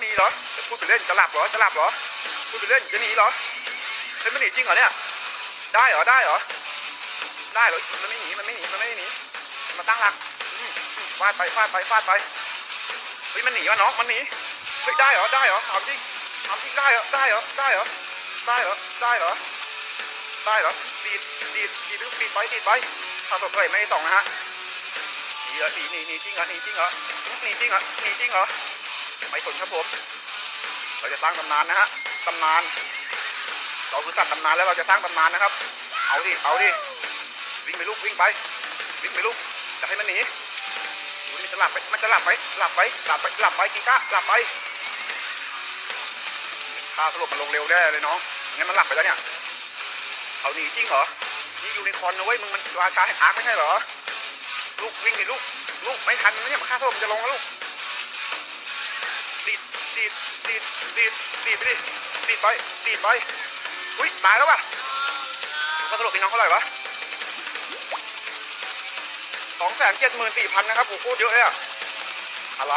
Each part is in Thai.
หนีเหรอหนีเหรอจะพูดไปเล่นจะหลับเหรอจะหลับเหรอพูดไปเล่นจะหนีเหรอเฮ้ยมันหนีจริงเหรอเนี่ยได้เหรอได้เหรอได้เหรอมันไม่หนีมันไม่หนีมันไม่หนีมาตั้งหลักฟาดไปฟาดไปฟาดไปเฮ้ยมันหนีวะน้องมันหนีเฮ้ยได้เหรอได้เหรอถามจริงถามจริงได้เหรอได้เหรอได้เหรอได้เหรอได้เหรอได้เหรอดีดดีดดีดดีดไปดีดไปถ้าสดเลยไม่ได้ส่องนะฮะหนีเหรอหนีหนีหนีจริงเหรอหนีจริงเหรอหนีจริงเหรอหนีจริงเหรอ ไม่สนครับผม เราจะสร้างตำนานนะฮะตำนาน เราคือสัตว์ตำนานแล้วเราจะสร้างตำนานนะครับ เอาดิ เอาดิ วิ่งไปลูกวิ่งไป วิ่งไปลูกจะให้มันหนีมันจะหลับไป มันจะหลับไป หลับไป หลับไป หลับไปกีก้าหลับไปข้าสรุปมันลงเร็วแน่เลยน้อง งั้นมันหลับไปแล้วเนี่ย เอาหนีจริงเหรอ นี่ยูนิคอนนะเว้ย มึงมันราชาแห่งอาร์คไม่ใช่เหรอ ลูกวิ่งดิลูก ลูกไม่ทันนะเนี่ยมันฆ่าสรุปมันจะลงแล้วลูก ดีดดีดดีดดีดดีดไปดิดีดไปดีดไปอุ้ยตายแล้วป่ะค่าสรุปพี่น้องเท่าไหร่วะสองแสนเจ็ดหมื่นสี่พันนะครับโอ้โหโคตรเยอะเลยอะอะไร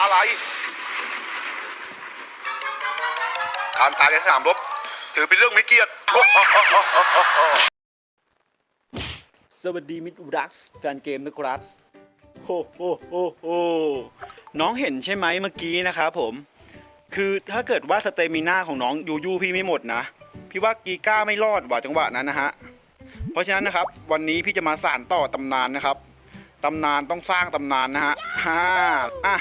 อะไร การตายในสนามรบ ถือเป็นเรื่องไม่เกียรติสวัสดีมิตรรักแฟนเกมนะครับโฮโฮโฮโฮ น้องเห็นใช่ไหมเมื่อกี้นะครับผม คือถ้าเกิดว่าสเตมิน่าของน้องยูยูพี่ไม่หมดนะ พี่ว่ากีก้าไม่รอดว่ะจังหวะนั้นนะฮะ เพราะฉะนั้นนะครับ วันนี้พี่จะมาสานต่อตำนานนะครับ ตำนานต้องสร้างตำนานนะฮะฮ่าอะ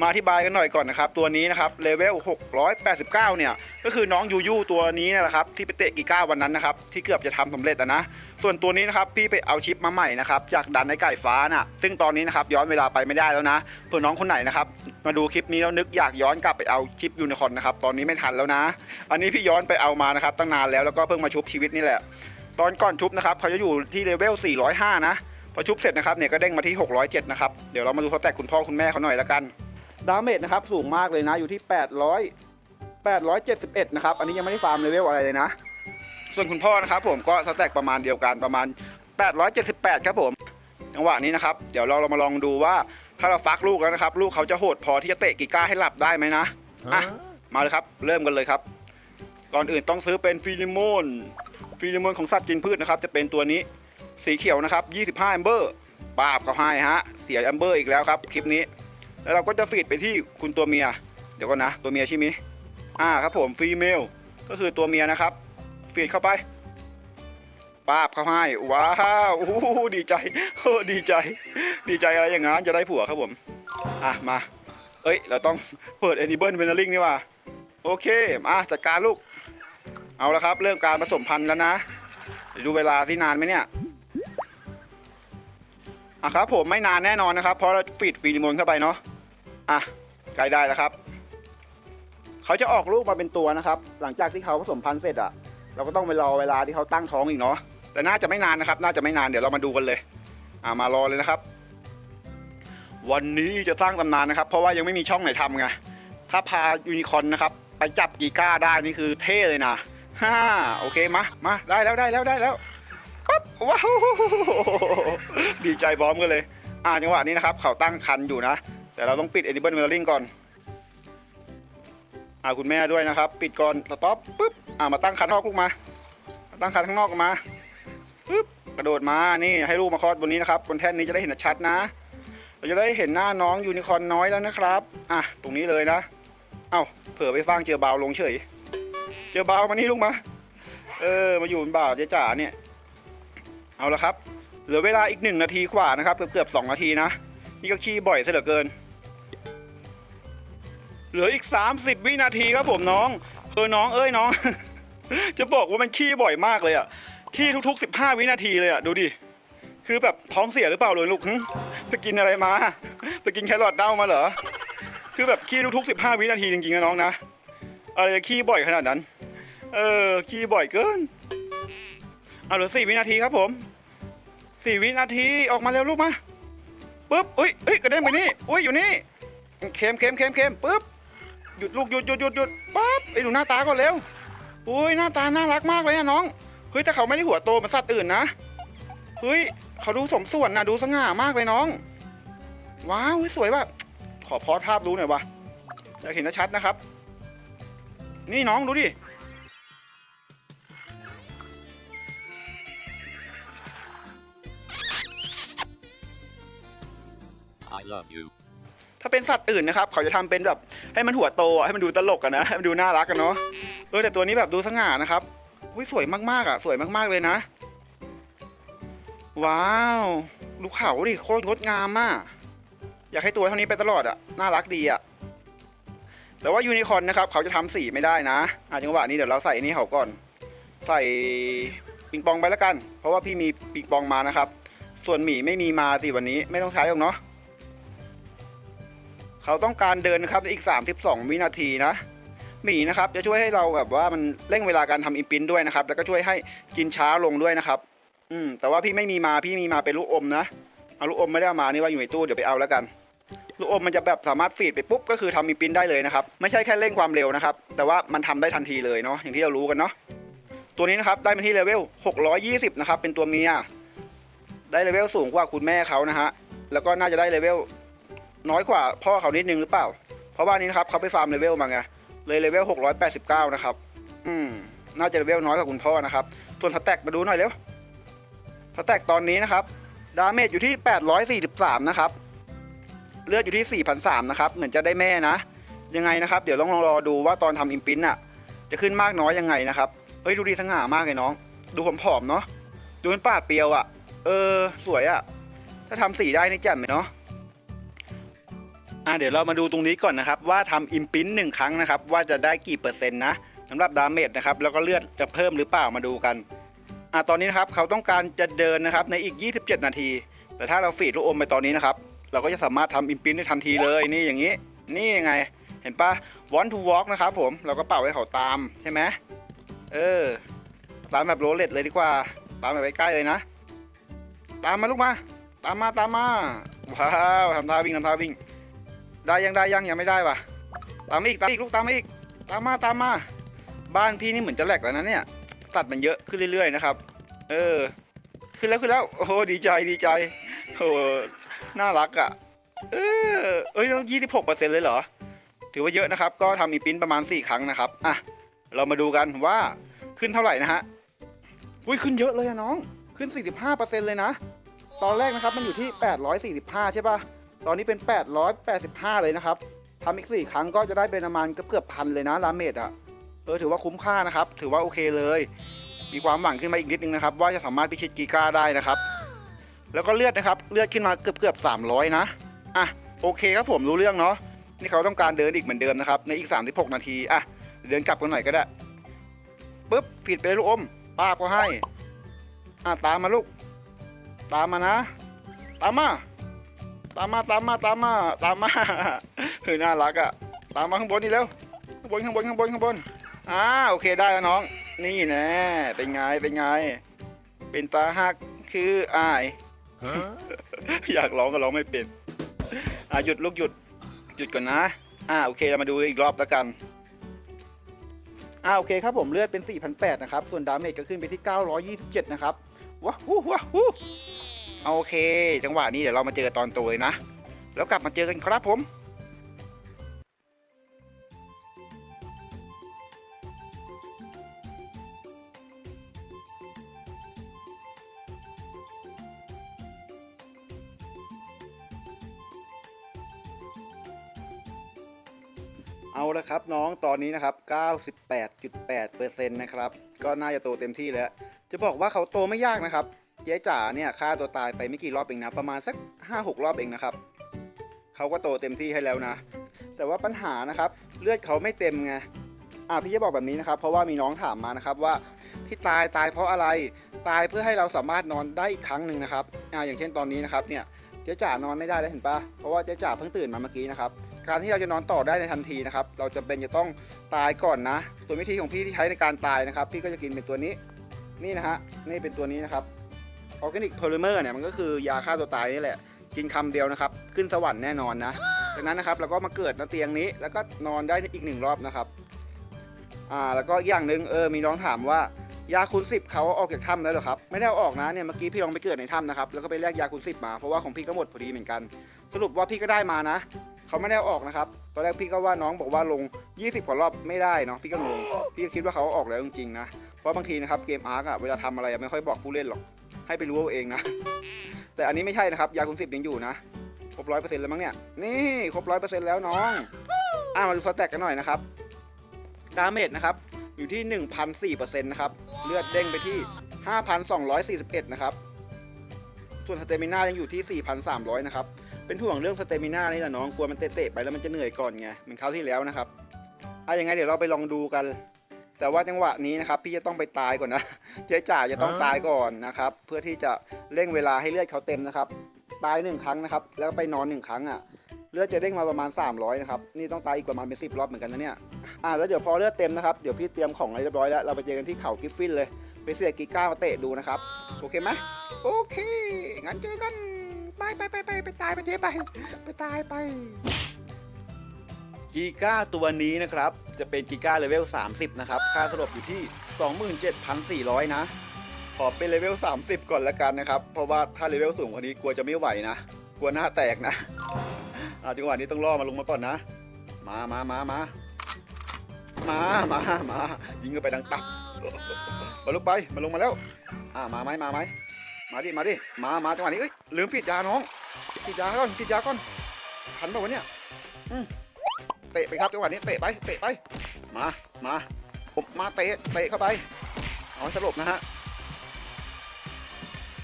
มาอธิบายกันหน่อยก่อนนะครับ ตัวนี้นะครับเลเวล 689 เนี่ย ก็คือน้องยูยูตัวนี้นแหละครับ ที่ไปเตะกีก้าวันนั้นนะครับ ที่เกือบจะทำสำเร็จนะ ส่วนตัวนี้นะครับพี่ไปเอาชิปมาใหม่นะครับจากดันในไก่ฟ้าน่ะซึ่งตอนนี้นะครับย้อนเวลาไปไม่ได้แล้วนะเพื่อน้องคนไหนนะครับมาดูคลิปนี้แล้วนึกอยากย้อนกลับไปเอาชิปยูนิคอร์นนะครับตอนนี้ไม่ทันแล้วนะ อันนี้พี่ย้อนไปเอามานะครับตั้งนานแล้วแล้วก็เพิ่งมาชุบชีวิตนี่แหละ ตอนก่อนชุบนะครับเขาจะอยู่ที่เลเวล 405 นะพอชุบเสร็จนะครับเนี่ยก็เด้งมาที่ 607 นะครับเดี๋ยวเรามาดูเขาแตกคุณพ่อคุณแม่เขาหน่อยละกันดาเมจนะครับสูงมากเลยนะอยู่ที่ 800 871 นะครับอันนี้ยังไม่ได้ฟาร์มเลเวลอะไรเลยนะ ส่วนคุณพ่อนะครับผมก็สแต็กประมาณเดียวกันประมาณ 878 ครับผมจังหวะนี้นะครับเดี๋ยวเราเรามาลองดูว่าถ้าเราฟักลูกแล้วนะครับ ลูกเขาจะโหดพอที่จะเตะกีก้าให้หลับได้ไหมนะอะมาเลยครับ เริ่มกันเลยครับ ก่อนอื่นต้องซื้อเป็นฟิลิโมนฟิลิโมนของสัตว์กินพืชนะครับ จะเป็นตัวนี้สีเขียวนะครับ 25แอมเบอร์ปราบเขาให้ฮะ เสียแอมเบอร์อีกแล้วครับ คลิปนี้ แล้วเราก็จะฟีดไปที่คุณตัวเมีย เดี๋ยวก่อนนะ ตัวเมียใช่ไหมอ่าครับผมฟีเมลก็คือตัวเมียนะครับ ฟีดเข้าไปป้าบเข้าให้ ว้าวโอ้ดีใจโอ้ดีใจ ดีใจอะไรอย่างงั้นจะได้ผัวครับผม อะ มา เอ้ย เราต้องเปิด Enable w e n n e r i n g นี่ว่า โอเค มาจัดการลูก เอาละครับ เริ่มการผสมพันธุ์แล้วนะ ดูเวลาที่นานไหมเนี่ย อะครับผมไม่นานแน่นอนนะครับ เพราะเราฟีดฟีริโมนเข้าไปเนาะ อะใกล้ได้แล้วครับ เขาจะออกลูกมาเป็นตัวนะครับ หลังจากที่เขาผสมพันธุ์เสร็จอะ เราก็ต้องไปรอเวลาที่เขาตั้งท้องอีกเนาะแต่น่าจะไม่นานนะครับ น่าจะไม่นานเดี๋ยวเรามาดูกันเลย อ่ามารอเลยนะครับ วันนี้จะสร้างตำนานนะครับ เพราะว่ายังไม่มีช่องไหนทำไงถ้าพายูนิคอนนะครับ ไปจับกีก้าได้นี่คือเท่เลยนะฮ่าโอเคมามาได้แล้วได้แล้วได้แล้วปั๊บว้าวดีใจบอมกันเลย อ่าจังหวะนี้นะครับ เขาตั้งคันอยู่นะ แต่เราต้องปิดเอ Edible w e l l i n g ก่อน อ่าคุณแม่ด้วยนะครับ ปิดก่อนสต็อปปุ๊บ อ่ามาตั้งคันนอกลูกมาตั้งคันข้างนอกออกมาปุ๊บกระโดดมานี่ให้ลูกมาคลอดบนนี้นะครับบนแท่นนี้จะได้เห็นชัดนะ เราจะได้เห็นหน้าน้องยูนิคอร์นน้อยแล้วนะครับ อะตรงนี้เลยนะ เอ้าเผื่อไปฟังเจอเบาลงเฉย เจอเบามานี่ลูกมา เออมาอยู่บนบ่าวเจ๊จ๋าเนี่ย เอาละครับ เหลือเวลาอีกหนึ่งนาทีกว่านะครับเกือบเกือบสองนาทีนะ นี่ก็ขี้บ่อยซะเหลือเกิน เหลืออีก 30 วินาทีครับผมน้องเออน้องเอ้ยน้อง จะบอกว่ามันขี้บ่อยมากเลยอะ ขี้ทุก ๆ 15 วินาทีเลยอะ ดูดิ คือแบบท้องเสียหรือเปล่าเลยลูกไปกินอะไรมา ไปกินแครอทเน่ามาเหรอ คือแบบขี้ทุกๆ 15 วินาทีจริงๆนะน้องนะ อะไรจะขี้บ่อยขนาดนั้น เออ ขี้บ่อยเกิน เอาเหลือ4วินาทีครับผม4วินาทีออกมาเร็วลูกมาปุ๊บอุ้ยเอ้ยกระเด็นไปนี่อุ้ยอยู่นี่เค็มเค็มเค็มเค็มปุ๊บหยุดลูกหยุดหยุดหยุดหยุดปั๊บไปดูหน้าตาก่อนเร็ว อุ้ยหน้าตาน่ารักมากเลยอะน้อง เฮ้ยแต่เขาไม่ได้หัวโตเหมือนสัตว์อื่นนะ เฮ้ยเขาดูสมส่วนนะดูสง่ามากเลยน้อง ว้าวเฮ้ยสวยแบบขอพอสภาพดูหน่อยวะอยากเห็นชัดๆนะครับ นี่น้องดูดิ I love you. ถ้าเป็นสัตว์อื่นนะครับ เขาจะทำเป็นแบบให้มันหัวโตอะให้มันดูตลกกันนะให้มันดูน่ารักกันเนาะ เออแต่ตัวนี้แบบดูสง่านะครับอุ้ยสวยมากๆอะ สวยมากๆเลยนะ ว้าวดูเขาดิโคตรงดงามมากอยากให้ตัวเท่านี้ไปตลอดอะน่ารักดีอะแต่ว่ายูนิคอร์นนะครับเขาจะทำสีไม่ได้นะอาจังหวะนี้เดี๋ยวเราใส่อันนี้เขาก่อน ใส่ปิงปองไปแล้วกัน เพราะว่าพี่มีปิงปองมานะครับ ส่วนหมีไม่มีมาสิวันนี้ไม่ต้องใช้หรอกเนาะเขาต้องการเดินนะครับอีก 32 วินาทีนะ หมีนะครับจะช่วยให้เราแบบว่ามันเร่งเวลาการทำอิมพินด้วยนะครับ แล้วก็ช่วยให้กินช้าลงด้วยนะครับ อืมแต่ว่าพี่ไม่มีมาพี่มีมาเป็นลูกอมนะเอาลูกอมไม่ได้ามานี่ว่าอยู่ในตู้เดี๋ยวไปเอาแล้วกันลูกอมมันจะแบบสามารถฟีดไปปุ๊บก็คือทำอิมพินได้เลยนะครับไม่ใช่แค่เร่งความเร็วนะครับ แต่ว่ามันทำได้ทันทีเลยเนาะอย่างที่เรารู้กันเนาะตัวนี้นะครับได้มาที่เลเวล 620 นะครับ เป็นตัวเมีย ได้เลเวลสูงกว่าคุณแม่เขานะฮะ แล้วก็น่าจะได้เลเวลน้อยกว่าพ่อเขานิดนึงหรือเปล่า เพราะว่านี้นะครับเขาไปฟาร์มเลเวลมาไง เลยเลเวล689 นะครับ อืม น่าจะเลเวลน้อยกว่าคุณพ่อนะครับ ส่วนสแต็กมาดูหน่อยเร็วสแต็กตอนนี้นะครับ ดาเมจอยู่ที่ 843 นะครับ เลือดอยู่ที่ 4,003นะครับ เหมือนจะได้แม่นะ ยังไงนะครับ เดี๋ยวลองรอดูว่าตอนทำอิมพินอะจะขึ้นมากน้อยยังไงนะครับ เฮ้ย ดูดีสง่ามากเลยน้อง ดูผอมๆเนาะ ดูเป็นปาดเปียวอะเออ สวยอะถ้าทำสีได้นี่แจ่มเลยเนาะ อะเดี๋ยวเรามาดูตรงนี้ก่อนนะครับ ว่าทำอิมพินหนึ่งครั้งนะครับ ว่าจะได้กี่เปอร์เซ็นต์นะสำหรับดาเมจนะครับแล้วก็เลือดจะเพิ่มหรือเปล่ามาดูกันอะตอนนี้นะครับเขาต้องการจะเดินนะครับในอีก 27 นาที แต่ถ้าเราฟีดลูกอมไปตอนนี้นะครับ เราก็จะสามารถทำอิมพินได้ทันทีเลยนี่อย่างนี้ นี่ยังไง เห็นปะ want to walk นะครับผมเราก็เป่าให้เขาตามใช่ไหมเออตามแบบโรเลตเลยดีกว่า ตามแบบใกล้ๆเลยนะ ตามมาลูกมา ตามมาตามมาว้าวทำท่าวิ่งทำท่าวิ่ง ได้ยังได้ยังยังไม่ได้ว่ะตามมาอีกตามอีกลูกตามมาอีกตามมาตามมา บ้านพี่นี่เหมือนจะแหลกแล้วนะเนี่ย ตัดมันเยอะขึ้นเรื่อยๆนะครับ เออ ขึ้นแล้วขึ้นแล้วโอ้โหดีใจดีใจโอ้โหน่ารักอะ่ะ เออเอ้ยต้องยี่สิบหกเปอร์เซ็นต์เลยเหรอ ถือว่าเยอะนะครับ ก็ทำอีปิ้นประมาณสี่ครั้งนะครับอะเรามาดูกันว่าขึ้นเท่าไหร่นะฮะอุ้ยขึ้นเยอะเลยอะน้อง ขึ้น 45%เลยนะ ตอนแรกนะครับมันอยู่ที่ 845 ใช่ปะ ตอนนี้เป็น 885 เลยนะครับทำอีก 4 ครั้งก็จะได้เป็นประมาณเกือบพันเลยนะลาเมดอะเออถือว่าคุ้มค่านะครับ ถือว่าโอเคเลย มีความหวังขึ้นมาอีกนิดนึงนะครับ ว่าจะสามารถพิชิตกีก้าได้นะครับ แล้วก็เลือดนะครับ เลือดขึ้นมาเกือบเกือบ300 นะ อะโอเคครับผมรู้เรื่องเนาะ นี่เขาต้องการเดินอีกเหมือนเดิมนะครับ ในอีก 36 นาที อะ เดินกลับกันหน่อยก็ได้ปุ๊บผิดไปลยลูกอมป้าก็ให้ อะตามมาลูก ตามมานะ ตามมา ตามมาตามมาตามมาตามมาเฮ้ยน่ารักอะตามมาข้างบนนี่เร็วข้างบนข้างบนข้างบนข้างบนอ่าโอเคได้แล้วน้อง นี่แน่เป็นไงเป็นไง เป็นตาหักคืออาย Huh? อยากร้องก็ร้องไม่เป็นอ่าหยุดลูกหยุดหยุดก่อนนะ อ่าโอเคเรามาดูอีกรอบแล้วกันอ่าโอเคครับผมเลือดเป็น 4,800 นะครับ ส่วนดาเมจก็ขึ้นไปที่ 927 นะครับว้าวฮู้ว้าวฮู้ โอเค จังหวะนี้เดี๋ยวเรามาเจอตอนโตเลยนะ แล้วกลับมาเจอกันครับผมเอาละครับน้องตอนนี้นะครับ 98.8%นะครับ ก็น่าจะโตเต็มที่แล้ว จะบอกว่าเขาโตไม่ยากนะครับ เจ๊จ๋าเนี่ยฆ่าตัวตายไปไม่กี่รอบเองนะ ประมาณสัก 5-6 รอบเองนะครับเขาก็โตเต็มที่ให้แล้วนะ แต่ว่าปัญหานะครับ เลือดเขาไม่เต็มไงอะพี่จะบอกแบบนี้นะครับ เพราะว่ามีน้องถามมานะครับว่าที่ตายตายเพราะอะไรตายเพื่อให้เราสามารถนอนได้อีกครั้งหนึ่งนะครับอ่าอย่างเช่นตอนนี้นะครับเนี่ยเจ๊จ๋านอนไม่ได้แล้วเห็นปะเพราะว่าเจ๊จ๋าเพิ่งตื่นมาเมื่อกี้นะครับการที่เราจะนอนต่อได้ในทันทีนะครับ เราจะเป็นจะต้องตายก่อนนะ ตัววิธีของพี่ที่ใช้ในการตายนะครับ พี่ก็จะกินเป็นตัวนี้ นี่นะฮะนี่เป็นตัวนี้นะครับ ออร์แกนิกโพลิเมอร์เนี่ยมันก็คือยาฆ่าตัวตายนี่แหละ กินคำเดียวนะครับ ขึ้นสวรรค์แน่นอนนะจากนั้นนะครับเราก็มาเกิดในเตียงนี้ แล้วก็นอนได้อีกหนึ่งรอบนะครับอ่าแล้วก็อย่างหนึ่งเออมีน้องถามว่ายาคูณสิบเขาออกจากถ้ำแล้วเหรอครับไม่ได้อออกนะเนี่ยเมื่อกี้พี่ลองไปเกิดในถ้ำนะครับแล้วก็ไปแลกยาคูณสิบมาเพราะว่าของพี่ก็หมดพอดีเหมือนกัน สรุปว่าพี่ก็ได้มานะ เขาไม่ได้ออกนะครับตอนแรกพี่ก็ว่าน้องบอกว่าลง 20 กว่ารอบไม่ได้เนาะพี่ก็งงพี่ก็คิดว่าเขาออกแล้วจริงๆนะเพราะบางทีนะครับเกมอาร์กอะเวลาทำอะไรอะไม่ค่อยบอกผู้เล่นหรอกให้ไปรู้เอาเองนะ แต่อันนี้ไม่ใช่นะครับยาคุณสิบยังอยู่นะครบร้อยเปอร์เซ็นต์แล้วมั้งเนี่ยนี่ครบร้อยเปอร์เซ็นต์แล้วน้องอ่ามาดูสแต็กกันหน่อยนะครับดาเมจนะครับอยู่ที่ 1,004%นะครับเลือดเด้งไปที่ 5,241 นะครับส่วนสเตมิน่ายังอยู่ที่ 4,300 นะครับ เป็นห่วงเรื่องสเตมิน่านี่แหละน้องกลัวมันเตะๆไปแล้วมันจะเหนื่อยก่อนไงเหมือนคราวที่แล้วนะครับอะยังไงเดี๋ยวเราไปลองดูกัน แต่ว่าจังหวะนี้นะครับ พี่จะต้องไปตายก่อนนะเจ๊จ่าจะต้องตายก่อนนะครับ เพื่อที่จะเร่งเวลาให้เลือดเขาเต็มนะครับ ตายหนึ่งครั้งนะครับ แล้วไปนอนหนึ่งครั้งอะเลือดจะเด้งมาประมาณ 300นะครับนี่ต้องตายอีกประมาณเป็นสิบรอบเหมือนกันนะเนี่ยอ่าแล้วเดี๋ยวพอเลือดเต็มนะครับเดี๋ยวพี่เตรียมของอะไรเรียบร้อยแล้วเราไปเจอกันที่เขากิฟฟินเลยไปเสียกีก้ามาเตะดูนะครับ โอเคไหมโอเคงั้นเจอกัน ไปไปไปไปไปตายไปเจ๊ไปไปตายไป กีก้าตัวนี้นะครับ จะเป็นกีก้าเลเวล 30 นะครับ ค่าสลบอยู่ที่ 27,400 นะ ขอเป็นเลเวล 30 ก่อนละกันนะครับ เพราะว่าถ้าเลเวลสูงกว่านี้กลัวจะไม่ไหวนะ กลัวหน้าแตกนะอาจังหวะนี้ต้องล่อมาลงมาก่อนนะ มามามามามามามายิงกันไปดังตับมาลุกไปมาลงมาแล้ว อ่ามาไหมมาไหม มาดิ มาดิ มา มาจังหวะนี้เอ้ยลืมฟีดยาน้องฟีดยาก่อนฟีดยาก่อนทันป่าวะเนี่ยอืมเตะไปครับจังหวะนี้เตะไปเตะไป มา มาผมมาเตะเตะเข้าไปเอาสลบนะฮะ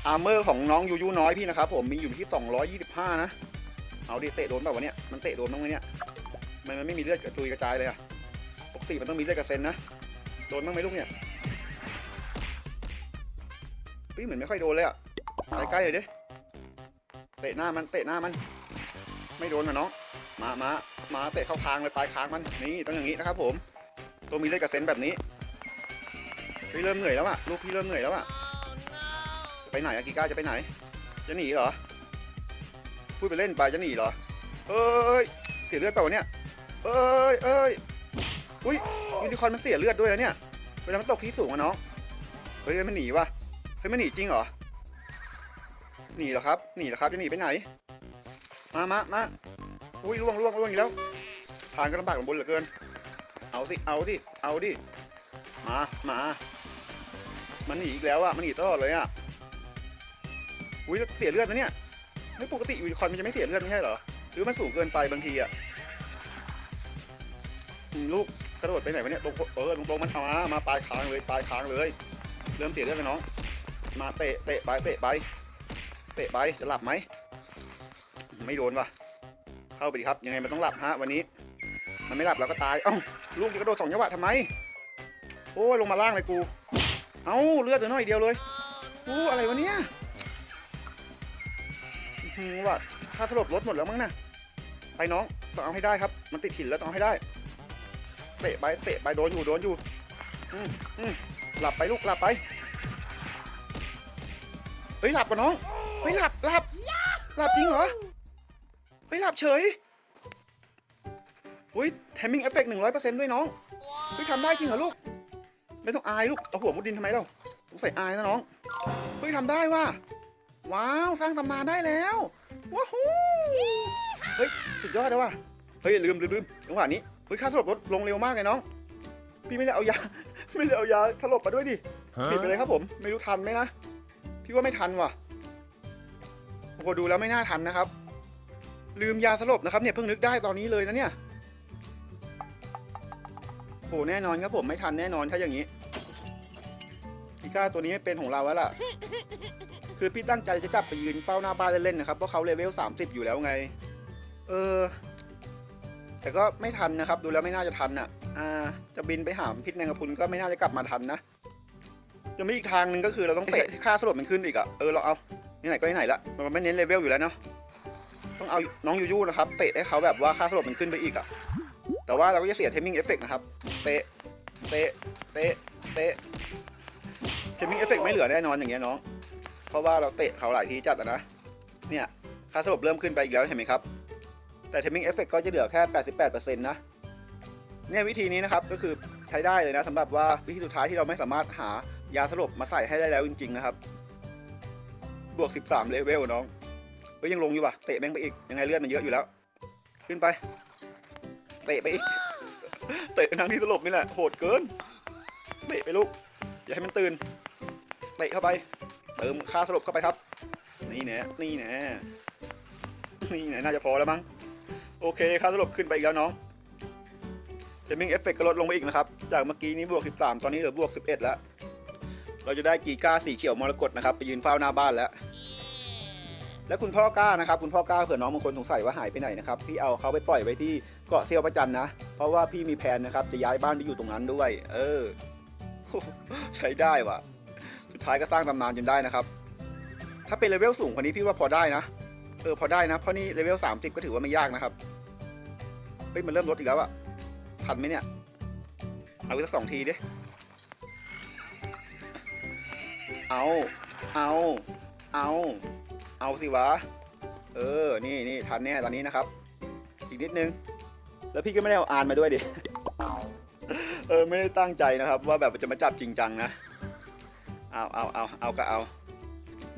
อาร์เมอร์ของน้องยูยูน้อยพี่นะครับผมมีอยู่ที่ 225 นะ เอาดิเตะโดนป่าวะเนี่ยมันเตะโดนบ้างไหมเนี่ยมันมันไม่มีเลือดกระจุยกระจายเลยอะปกติมันต้องมีเลือดกระเซ็นนะโดนบ้างไหมลูกเนี่ย เฮ้ยเหมือนไม่ค่อยโดนเลยอะใกล้ๆเลยดิเตะหน้ามันเตะหน้ามัน ไม่โดนนะน้องมามามาเตะเข้าคางเลยปลายคางมันนี่ต้องอย่างนี้นะครับผม ตัวมีเลือดกระเซ็นแบบนี้เฮ้ยเริ่มเหนื่อยแล้วอะลูกพี่เริ่มเหนื่อยแล้วอะจะไปไหนอะกีก้าจะไปไหน จะหนีเหรอพูดไปเล่นไปจะหนีเหรอเอ้ยเสียเลือดเปล่าวะเนี่ยเอ้ยเอ้ยอุ้ยยูนิคอร์นมันเสียเลือดด้วยนะเนี่ยเวลามันตกที่สูงอะน้องเฮ้ยมันหนีวะ เฮ้ยมันหนีจริงเหรอ หนีเหรอครับ หนีเหรอครับจะหนีไปไหน มามามาอุ้ยล่วงล่วงล่วงอีกแล้ว ทางก็ลำบากลำบนเหลือเกิน เอาสิ เอาดิ เอาดิ มา มา มันหนีอีกแล้วอะมันหนีตลอดเลยอะอุ้ยเสียเลือดนะเนี่ยเฮ้ยปกติยูนิคอนมันจะไม่เสียเลือดไม่ใช่เหรอ หรือมันสูงเกินไปบางทีอะลูกกระโดดไปไหนวะเนี่ยตรงเออตรงตรงมันเอามามาปลายค้างเลยปลายค้างเลย เริ่มเสียเลือดแล้วน้อง มาเตะเตะไปเตะไปเตะไปจะหลับไหมไม่โดนว่ะ เข้าไปดิครับ ยังไงมันต้องหลับฮะวันนี้ มันไม่หลับเราก็ตาย เอ้าลูกจะกระโดดสองจังหวะทำไม โอ้ยลงมาล่างเลยกู เอ้าเลือดเหลือน้อยเดียวเลยอู้อะไรวะเนี่ยว่าค่าสลบลดหมดแล้วมั้งนะไปน้องต้องเอาให้ได้ครับ มันติดหินแล้วต้องเอาให้ได้ เตะไปเตะไปโดนอยู่โดนอยู่ อืมอืมหลับไปลูกหลับไป เฮ้ยหลับปะน้องเฮ้ยหลับหลับหลับจริงเหรอเฮ้ยหลับเฉยอุ้ยแทมมิ่งเอฟเฟกต์หนึ่งร้อยเปอร์เซ็นต์ด้วยน้องเฮ้ยทำได้จริงเหรอลูก ไม่ต้องอายลูกเอาหัวมุดดินทำไมเล่าต้องใส่อายนะน้องเฮ้ยทำได้ว่ะว้าวสร้างตำนานได้แล้วว้าวฮู้เฮ้ยสุดยอดเลยว่ะเฮ้ยลืมลืมลืมจังหวะนี้เฮ้ยค่าสลบลดลงเร็วมากเลยน้องพี่ไม่ได้เอายาไม่ได้เอายาสลบมาด้วยดิผิดไปเลยครับผม ไม่รู้ทันไหมนะ พี่ว่าไม่ทันว่ะโอ้โหดูแล้วไม่น่าทันนะครับ ลืมยาสลบนะครับเนี่ยเพิ่งนึกได้ตอนนี้เลยนะเนี่ยโหแน่นอนครับผมไม่ทันแน่นอนถ้าอย่างนี้กีก้าตัวนี้ไม่เป็นของเราแล้วล่ะ คือพี่ตั้งใจจะจับไปยืนเฝ้าหน้าบ้านเล่นๆนะครับเพราะเขาเลเวล30 อยู่แล้วไง เออ แต่ก็ไม่ทันนะครับ ดูแล้วไม่น่าจะทันอะ อ่า จะบินไปหามพิษแมงกะพรุนก็ไม่น่าจะกลับมาทันนะ จะมีอีกทางหนึ่งก็คือเราต้องเตะให้ค่าสลบมันขึ้นอีกอะ เออเราเอานี่ไหนก็นี่ไหนละ มันไม่เน้นเลเวลอยู่แล้วเนาะ ต้องเอาน้องยูยูนะครับ เตะให้เขาแบบว่าค่าสลบมันขึ้นไปอีกอะ แต่ว่าเราก็จะเสียเทมมิ่งเอฟเฟกนะครับ เตะ เตะ เตะ เตะ เทมมิ่งเอฟเฟกไม่เหลือแน่นอนอย่างเงี้ยน้อง เพราะว่าเราเตะเขาหลายทีจัดอะนะ เนี่ยค่าสลบเริ่มขึ้นไปอีกแล้วเห็นไหมครับ แต่ timing effect ก็จะเหลือแค่ 88%นะเนี่ยวิธีนี้นะครับก็คือใช้ได้เลยนะสำหรับว่าวิธีสุดท้ายที่เราไม่สามารถหา ยาสลบมาใส่ให้ได้แล้วจริง ๆ นะครับ บวก 13 เลเวลน้องก็ยังลงอยู่ว่ะ เตะแม่งไปอีก ยังไงเลือดมันเยอะอยู่แล้ว ขึ้นไป เตะไปอีก เตะทั้งที่สลบนี่แหละ โหดเกิน เตะไปลูก อย่าให้มันตื่น เตะเข้าไป เติมค่าสลบเข้าไปครับ นี่แน่นี่แน่นี่แน่น่าจะพอแล้วมั้ง โอเค ค่าสลบขึ้นไปอีกแล้วน้องเทมมิ่งเอฟเฟกต์ก็ลดลงไปอีกนะครับ จากเมื่อกี้นี้บวก 13 ตอนนี้เหลือบวก 11 แล้ว เราจะได้กีก้าสีเขียวมรกตนะครับไปยืนเฝ้าหน้าบ้านแล้ว และคุณพ่อก้านะครับ คุณพ่อก้าเผื่อน้องบางคนสงสัยว่าหายไปไหนนะครับพี่เอาเขาไปปล่อยไว้ที่เกาะเซียวประจันนะ เพราะว่าพี่มีแผนนะครับจะย้ายบ้านไปอยู่ตรงนั้นด้วย เออ ใช้ได้ว่ะ สุดท้ายก็สร้างตำนานจนได้นะครับ ถ้าเป็นเลเวลสูงกว่านี้พี่ว่าพอได้นะเออพอได้นะเพราะนี่เลเวล30ก็ถือว่าไม่ยากนะครับเฮ้ยมันเริ่มลดอีกแล้วอะทันไหมเนี่ย เอาอีกสักสองทีดิ เอา เอา เอา เอาสิวะ เออ นี่นี่ทันแน่ตอนนี้นะครับ อีกนิดนึง แล้วพี่ก็ไม่ได้เอาอ่านมาด้วยดิ เออไม่ได้ตั้งใจนะครับ ว่าแบบจะมาจับจริงจังนะ เอาเอาเอาเอาก็เอา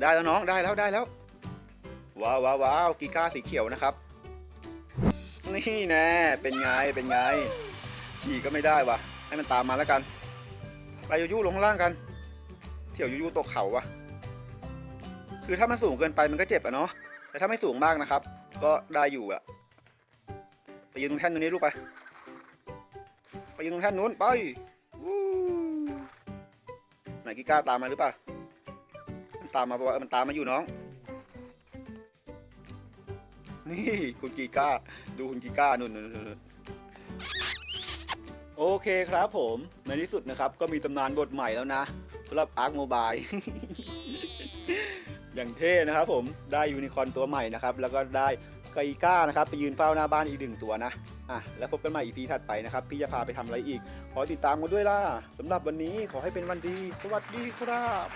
ได้แล้วน้องได้แล้วได้แล้ว ว้าวว้าวว้าวกีก้าสีเขียวนะครับ นี่แน่เป็นไงเป็นไง ขี่ก็ไม่ได้วะให้มันตามมาแล้วกัน ไปยูยูลงข้างล่างกัน เที่ยวยูยูตกเขาวะคือถ้ามันสูงเกินไปมันก็เจ็บอะเนาะแต่ถ้าไม่สูงมากนะครับ ก็ได้อยู่อะไปยืนตรงแท่นตรงนี้ลูกไปไปยืนตรงแท่นนู้นไปไหนกีก้าตามมาหรือเปล่ามันตามมาปะวะเออมันตามมาอยู่น้อง นี่คุณกีก้า ดูคุณกีก้านู่นโอเคครับผมในที่สุดนะครับ ก็มีตำนานบทใหม่แล้วนะำหรับ Ark Mobile อย่างเท่นะครับผมได้ยูนิคอร์นตัวใหม่นะครับ แล้วก็ได้ไกก้านะครับ ไปยืนเฝ้าหน้าบ้านอีกหนึ่งตัวนะ อะ แล้วพบกันใหม่อีพีถัดไปนะครับ พี่จะพาไปทำอะไรอีก ขอติดตามกันด้วยล่ะสำหรับวันนี้ขอให้เป็นวันดี สวัสดีครับ